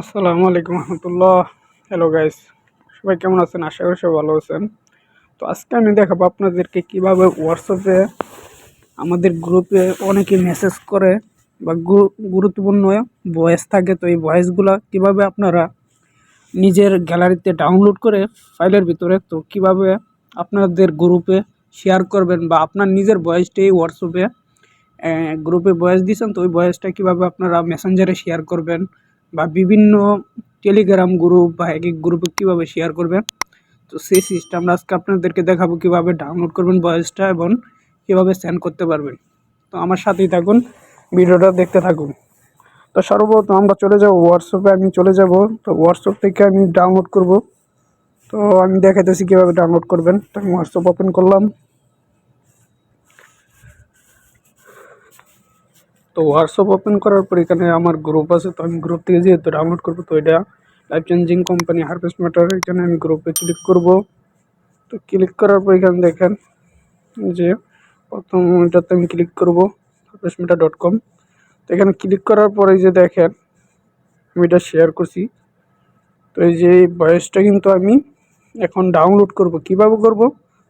আসসালামু আলাইকুম রহমতুল্লাহ। Hello guys সবাই কেমন আছেন? আশা করি সবাই ভালো আছেন। তো আজকে আমি দেখাবো আপনাদেরকে কীভাবে হোয়াটসঅ্যাপে আমাদের গ্রুপে অনেকে মেসেজ করে বা গুরুত্বপূর্ণ ভয়েস থাকে। তো এই ভয়েসগুলো কীভাবে আপনারা নিজের গ্যালারিতে ডাউনলোড করে ফাইলের ভিতরে, তো কীভাবে আপনাদের গ্রুপে শেয়ার করবেন বা আপনার নিজের ভয়েসটি হোয়াটসঅ্যাপে গ্রুপে ভয়েস দিয়েছেন, তো ওই ভয়েসটা কীভাবে আপনারা মেসেঞ্জারে শেয়ার করবেন? বা বিভিন্ন টেলিগ্রাম গ্রুপ বা এক এক গ্রুপে কীভাবে শেয়ার করবেন? তো সেই সিস্টেমটা আজকে আপনাদেরকে দেখাবো কীভাবে ডাউনলোড করবেন ভয়েসটা এবং কীভাবে সেন্ড করতে পারবেন। তো আমার সাথেই থাকুন, ভিডিওটা দেখতে থাকুন। তো সর্বপ্রথম আমরা চলে যাব হোয়াটসঅ্যাপে আমি চলে যাব। তো হোয়াটসঅ্যাপ থেকে আমি ডাউনলোড করব। তো আমি দেখাইতেছি কীভাবে ডাউনলোড করবেন। তো আমি হোয়াটসঅ্যাপ ওপেন করলাম। তো হোয়াটসঅ্যাপ ওপেন করার পর এখানে আমার গ্রুপ আছে, তো আমি গ্রুপ থেকে যেহেতু ডাউনলোড করব, তো এটা life changing company harvest matter এখানে আমি গ্রুপে ক্লিক করব। তো ক্লিক করার পর এখানে দেখেন যে প্রথম এটাতে আমি ক্লিক করব হারভেস্ট ম্যাটার ডট কম তো এখানে ক্লিক করার পরে যে দেখেন, আমি এটা শেয়ার করছি। তো এই যে বয়সটা কিন্তু আমি এখন ডাউনলোড করব, কীভাবে করব?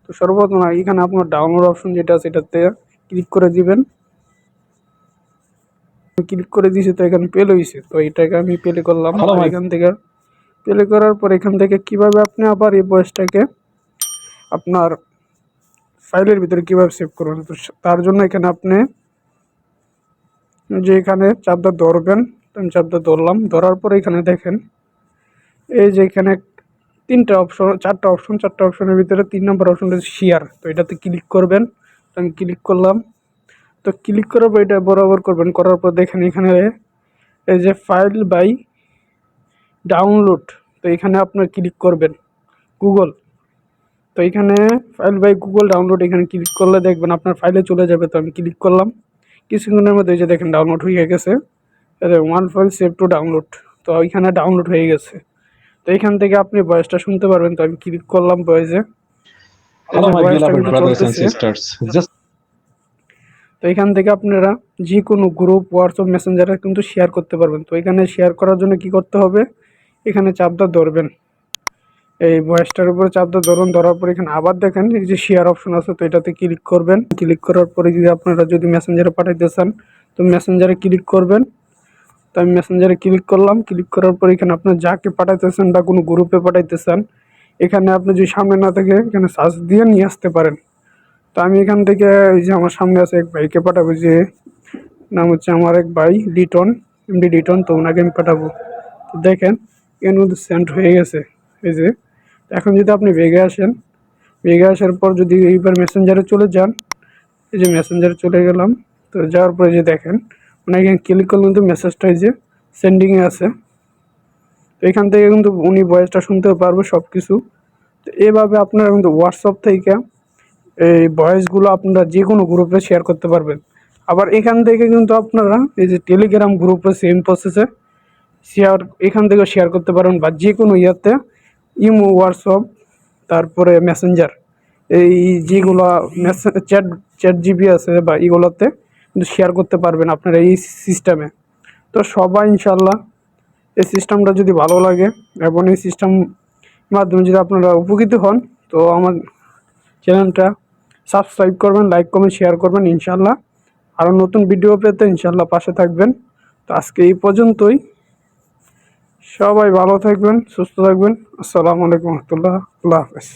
তো সর্বপ্রথম এখানে আপনার ডাউনলোড অপশন যেটা আছে, এটাতে ক্লিক করে দিবেন। ক্লিক করে দিয়েছি তো এখানে পেল হয়েছে। তো এটাকে আমি পেলে করলাম। এখান থেকে পেলে করার পর এখান থেকে কীভাবে আপনি আবার এই বয়সটাকে আপনার ফাইলের ভিতরে কীভাবে সেভ করবেন? তো তার জন্য এখানে আপনি যে এখানে চাপটা ধরবেন। আমি চাপটা ধরলাম। ধরার পর এখানে দেখেন এই যে এখানে তিনটা অপশন চারটা অপশন চারটা অপশনের ভিতরে তিন নম্বর অপশনটা শেয়ার তো এটাতে ক্লিক করবেন। তো আমি ক্লিক করলাম। তো ক্লিক করার পর এটা বরাবর করবেন। করার পর দেখেন এখানে এই যে ফাইল বাই ডাউনলোড তো এখানে আপনার ক্লিক করবেন গুগল তো এখানে ফাইল বাই গুগল ডাউনলোড এখানে ক্লিক করলে দেখবেন আপনার ফাইলে চলে যাবে। তো আমি ক্লিক করলাম। কিছুক্ষণের মধ্যে এই যে দেখেন ডাউনলোড হয়ে গেছে। One file save to download তো এখানে ডাউনলোড হয়ে গেছে। তো এখান থেকে আপনি ভয়েসটা শুনতে পারবেন। তো আমি ক্লিক করলাম ভয়েসে তো এখান থেকে আপনারা যে কোনো গ্রুপ হোয়াটসঅ্যাপ মেসেঞ্জারে কিন্তু শেয়ার করতে পারবেন। তো এখানে শেয়ার করার জন্য কি করতে হবে? এখানে চাপটা ধরবেন। এই ভয়েসটার উপরে চাপটা ধরুন, ধরার পর এখানে আবার দেখেন এই যে শেয়ার অপশন আছে, তো এটাতে ক্লিক করবেন। ক্লিক করার পরে যদি আপনারা যদি মেসেঞ্জারে পাঠাইতে চান, তো মেসেঞ্জারে ক্লিক করবেন। তো আমি মেসেঞ্জারে ক্লিক করলাম ক্লিক করার পর এখানে আপনার যাকে পাঠাইতেছেন বা কোনো গ্রুপে পাঠাইতে চান, এখানে আপনি যদি সামনে না থাকে, এখানে সার্চ দিয়ে নিয়ে আসতে পারেন। তো আমি এখান থেকে এই যে আমার সামনে আছে এক ভাইকে পাঠাবো যে, নাম হচ্ছে আমার এক ভাই লিটন এমডি লিটন তো ওনাকে আমি পাঠাবো। তো দেখেন, এর মধ্যে সেন্ড হয়ে গেছে, এই যে। এখন যদি আপনি বেগে আসেন, বেগে আসার পর যদি এইবার মেসেঞ্জারে চলে যান, এই যে মেসেঞ্জারে চলে গেলাম, তো যাওয়ার পরে যে দেখেন মানে এখানে ক্লিক করলে কিন্তু মেসেজটা এই যে সেন্ডিংয়ে আছে। তো এখান থেকে কিন্তু উনি ভয়েসটা শুনতে পারব সব কিছু তো এভাবে আপনারা কিন্তু হোয়াটসঅ্যাপ থেকে এই ভয়েসগুলো আপনারা যে কোনো গ্রুপে শেয়ার করতে পারবেন। আবার এখান থেকে কিন্তু আপনারা এই যে টেলিগ্রাম গ্রুপে সেম প্রসেসে শেয়ার এখান থেকে শেয়ার করতে পারেন বা যে কোনো ইয়াতে ইমো, হোয়াটসঅ্যাপ, তারপরে মেসেঞ্জার এই যেগুলো চ্যাট চ্যাট জিবি আছে বা এগুলোতে কিন্তু শেয়ার করতে পারবেন আপনারা এই সিস্টেমে তো সবাই ইনশাল্লাহ এই সিস্টেমটা যদি ভালো লাগে এবং এই সিস্টেম মাধ্যমে যদি আপনারা উপকৃত হন, তো আমার চ্যানেলটা সাবস্ক্রাইব করবেন লাইক কমেন্ট শেয়ার করবেন ইনশাল্লাহ আরও নতুন ভিডিও পেতে ইনশাল্লাহ পাশে থাকবেন। তো আজকে এই পর্যন্তই। সবাই ভালো থাকবেন, সুস্থ থাকবেন। আসসালামু আলাইকুম রহমতুল্লাহ। আল্লাহ হাফেজ।